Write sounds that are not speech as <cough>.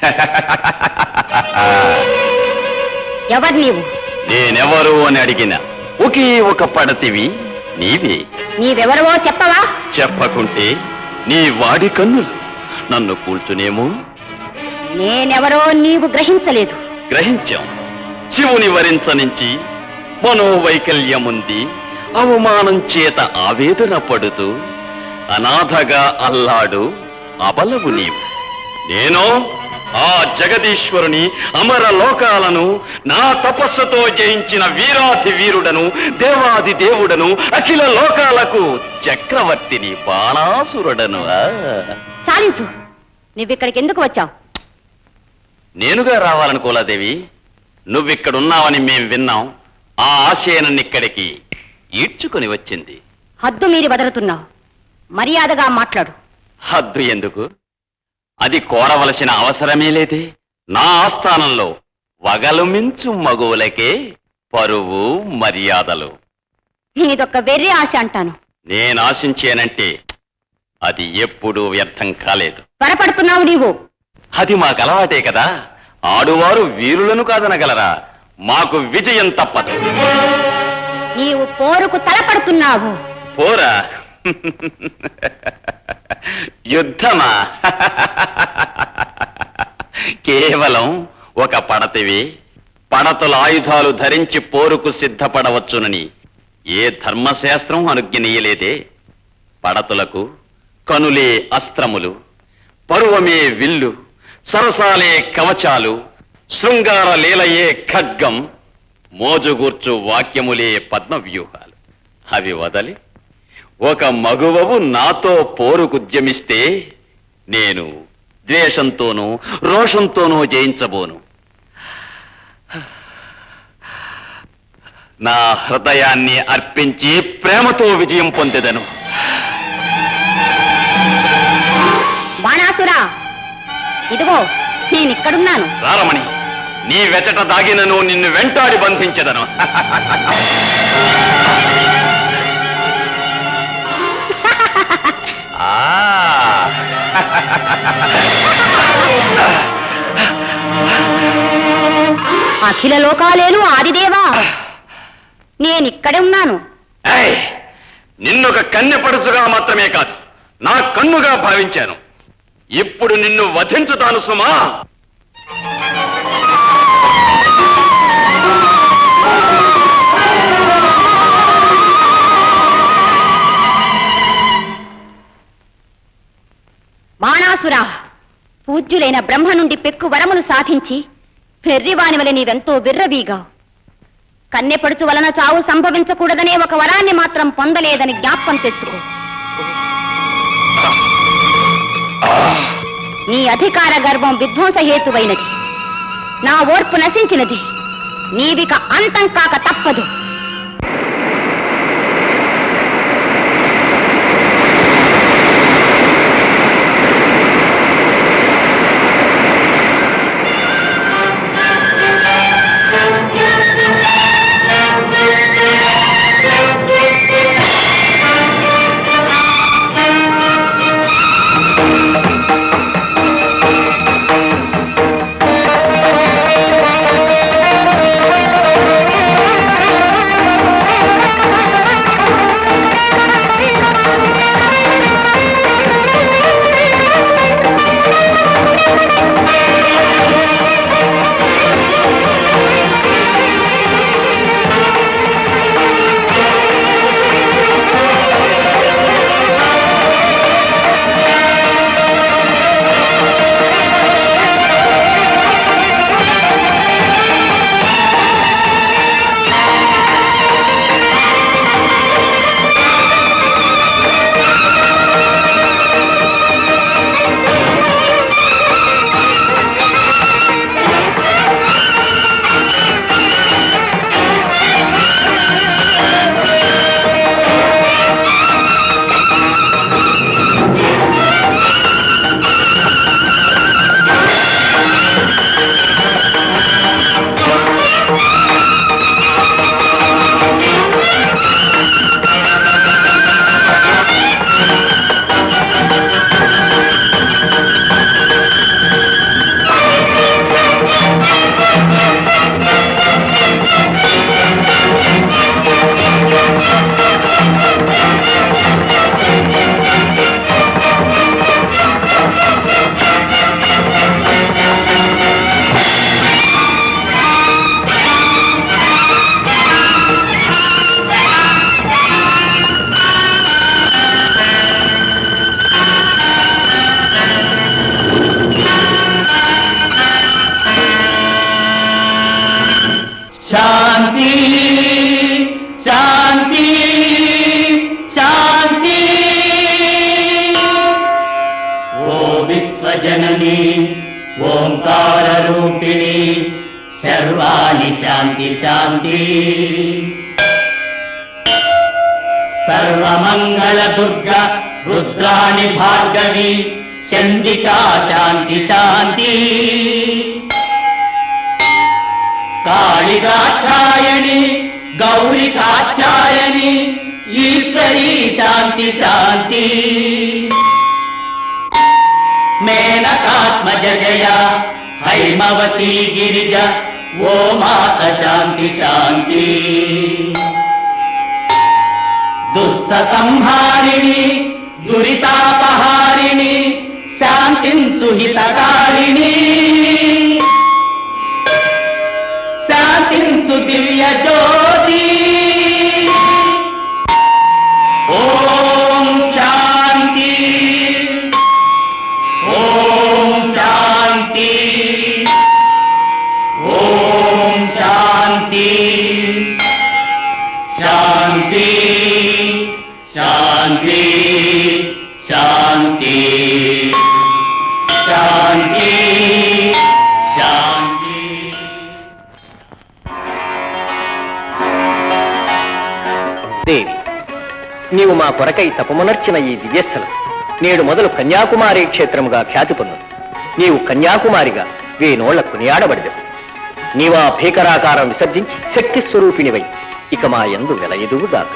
<laughs> ఎవరు నీవు? నేనెవరు అని అడిగిన. ఒకే ఒక పడతివి నీవే. నీవెవరవో చెప్పవా? చెప్పకుంటే నీ వాడి కన్నులు నన్ను కూల్చునేమో? నేనెవరో నీవు గ్రహించలేదు. గ్రహించాం. శివుని వరించనించి మనోవైకల్యముంది. అవమానం చేత ఆవేదన పడుతూ అనాథగా అల్లాడు అబలవు నీవు. నేను ఆ జగదీశ్వరుని అమర లోకాలను నా తపస్సుతో జయించిన వీరాధి వీరుడను దేవాది దేవుడను అఖిల లోకాలకు చక్రవర్తిని బాణాసురుడను. చాలించు. నువ్విక్కడికి ఎందుకు వచ్చావు? నేనుగా రావాలనుకోలాదేవి నువ్విక్కడున్నావని మేం విన్నాం. ఆ ఆశయనన్నిక్కడికి ఈడ్చుకొని వచ్చింది. హద్దు మీరి వదలుతున్నావు మర్యాదగా మాట్లాడు. హద్దు ఎందుకు? అది కోరవలసిన అవసరమే లేదే. నా ఆస్థానంలో వగలు మించు మగువులకే పరువు మర్యాదలు. నీదొక్క వెర్రి ఆశ అంటాను. నేను ఆశించేనంటే అది ఎప్పుడూ వ్యర్థం కాలేదు. త్వరపడుతున్నావు నీవు. అది మాకు అలవాటే కదా. ఆడువారు వీరులను కాదనగలరా. మాకు విజయం తప్పదు. నీవు పోరుకు తలపడుతున్నావు. పోరా. <laughs> యుద్ధమా? కేవలం ఒక పడతివి. పడతల ఆయుధాలు ధరించి పోరుకు సిద్ధపడవచ్చునని ఏ ధర్మశాస్త్రం అనుజ్ఞనీయలేదే. పడతులకు కనులే అస్త్రములు పరువమే విల్లు సరసాలే కవచాలు శృంగార లీలయే ఖడ్గం మోజుగూర్చు వాక్యములే పద్మవ్యూహాలు. అవి వదలి ఒక మగువవు నాతో పోరుకుద్యమిస్తే నేను ద్వేషంతోనూ రోషంతోనూ జయించబోను. నా హృదయాన్ని అర్పించి ప్రేమతో విజయం పొందెదను. బాణాసురా ఇదిగో నేనిక్కడున్నాను. రారమణి నీ వెచట దాగినను నిన్ను వెంటాడి బంధించదను. <laughs> అఖిల లోకాలేను ఆదిదేవా. నేనిక్కడే ఉన్నాను. నిన్నొక నిన్నొక కన్నెపడుచుగా మాత్రమే కాదు నా కన్నుగా భావించాను. ఇప్పుడు నిన్ను వధించుతాను సుమా. పూజ్యులైన బ్రహ్మ నుండి పెక్కు వరములు సాధించి పెర్రివాని వలె నీవెంతో విర్రవీగావు కన్నెపడుచు వలన చావు సంభవించకూడదనే ఒక వరాన్ని మాత్రం పొందలేదని జ్ఞాపకం తెచ్చుకో. నీ అధికార గర్వం విధ్వంసహేతువైనది నా ఓర్పు నశించినది. నీవిక అంతం కాక తప్పదు. జనని ఓంకార రూపిణి సర్వాణి శాంతి శాంతి సర్వమంగళ దుర్గ రుద్రాణి భార్గవి చండికా శాంతి శాంతి కాళికాక్షాయణి గౌరి కాక్షాయని ఈశ్వరీ శాంతి శాంతి మేనకాత్మజ జయ హైమవతీ గిరిజ ఓ మాత శాంతి శాంతి. దుష్ట సంహారిణి దురితాపహారిణి శాంతించు హితకారిణి. శాంతించు దివ్య జ్యోతి శాంతి శాంతి శాంతి శాంతి. దేవి నీవు మా కొరకై తపమునర్చిన ఈ దివ్యస్థలం నేడు మొదలు కన్యాకుమారి క్షేత్రముగా ఖ్యాతి పొందదు నీవు కన్యాకుమారిగా వేనోళ్ళ కొనియాడబడదు నీవా భీకరాకారం విసర్జించి శక్తి స్వరూపిణివై ఇక మా యందు వెలయదువుగాక.